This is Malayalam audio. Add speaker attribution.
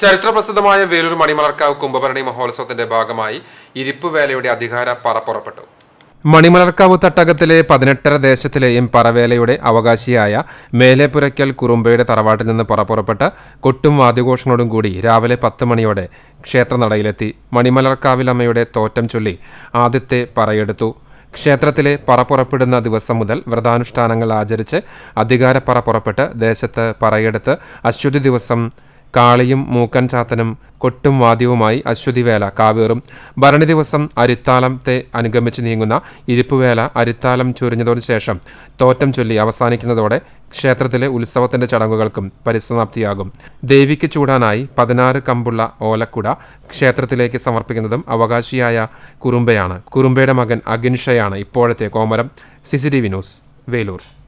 Speaker 1: ചരിത്രപ്രസിദ്ധമായ വേലൂർ മണിമലർക്കാവ് കുംഭഭരണി മഹോത്സവത്തിന്റെ ഭാഗമായി ഇരിപ്പുവേലയുടെ അധികാര പറ പുറപ്പെട്ടു. മണിമലർക്കാവ് തട്ടകത്തിലെ പതിനെട്ടര ദേശത്തിലെയും പറവേലയുടെ അവകാശിയായ മേലേപ്പുരയ്ക്കൽ കുറുമ്പയുടെ തറവാട്ടിൽ നിന്ന് പുറപ്പുറപ്പെട്ട് കൊട്ടും വാദ്യഘോഷങ്ങളോടും കൂടി രാവിലെ പത്ത് മണിയോടെ ക്ഷേത്രനടയിലെത്തി മണിമലർക്കാവിലമ്മയുടെ തോറ്റം ചൊല്ലി ആദ്യത്തെ പറയെടുത്തു. ക്ഷേത്രത്തിലെ പറ പുറപ്പെടുന്ന ദിവസം മുതൽ വ്രതാനുഷ്ഠാനങ്ങൾ ആചരിച്ച് അധികാരപ്പറ പുറപ്പെട്ട് ദേശത്ത് പറയെടുത്ത് അശ്വതി ദിവസം കാളിയും മൂക്കൻ ചാത്തനും കൊട്ടും വാദ്യവുമായി അശ്വതിവേല കാവേറും. ഭരണി ദിവസം അരിത്താലത്തെ അനുഗമിച്ച് നീങ്ങുന്ന ഇരിപ്പുവേല അരിത്താലം ചൊരിഞ്ഞതിനു ശേഷം തോറ്റം ചൊല്ലി അവസാനിക്കുന്നതോടെ ക്ഷേത്രത്തിലെ ഉത്സവത്തിന്റെ ചടങ്ങുകൾക്കും പരിസമാപ്തിയാകും. ദേവിക്ക് ചൂടാനായി പതിനാറ് കമ്പുള്ള ഓലക്കുട ക്ഷേത്രത്തിലേക്ക് സമർപ്പിക്കുന്നതും അവകാശിയായ കുറുമ്പയാണ്. കുറുമ്പയുടെ മകൻ അഗിൻഷയാണ് ഇപ്പോഴത്തെ കോമരം. CCTV news Velur.